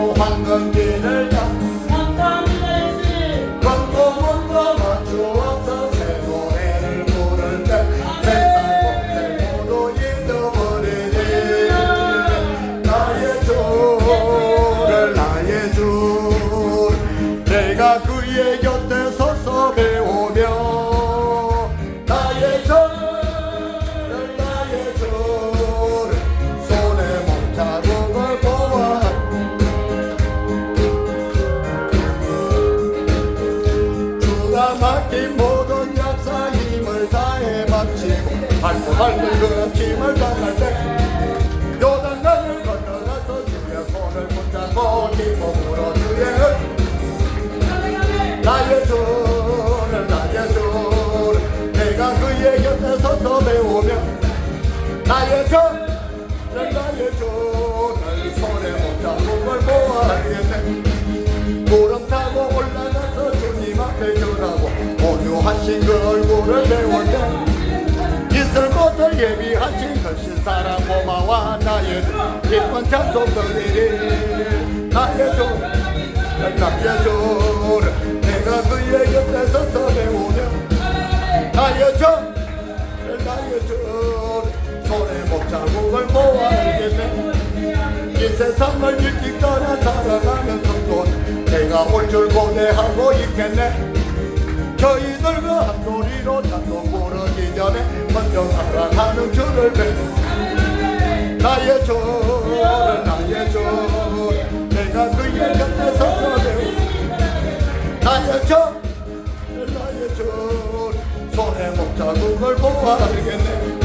짓고 황금길을 가 건고문과 맞추어서 새 노래를 부를 때 세상 모두 잊어버리니 나의 주를 나의 주 내가 그의 곁에 서서 배우며 밟는 그 힘을 다할 때 요단강을 건너가서 주의 손을 붙잡고 기쁨으로 주의 은 나의 주를 나의 주를 내가 그의 곁에 서서 배우며 나의 주를 나의 주를 손에 붙잡고 보아야겠네 구름 타고 올라가서 주님 앞에 전하고 온유하신 그 얼굴을 배웠네 곳을 예비하신 그 신사랑 고마워 나의 기쁜 찬송 들리리 나의 주 나의 주를 내가 그의 곁에 서서 배우며 나의 주 나의 주 손에 목자국을 모아 알겠네. 이 세상을 일찍 떠나 살아가는 성돈 내가 올 줄 고대하고 있겠네. 저희들과 한 소리로 찬송 부르 먼저 살아가는 주를 뵈 나의 주를 나의 주 내가 그의 곁에 서서 배우 나의 주 나의 주 손에 목자국을 보아 알겠네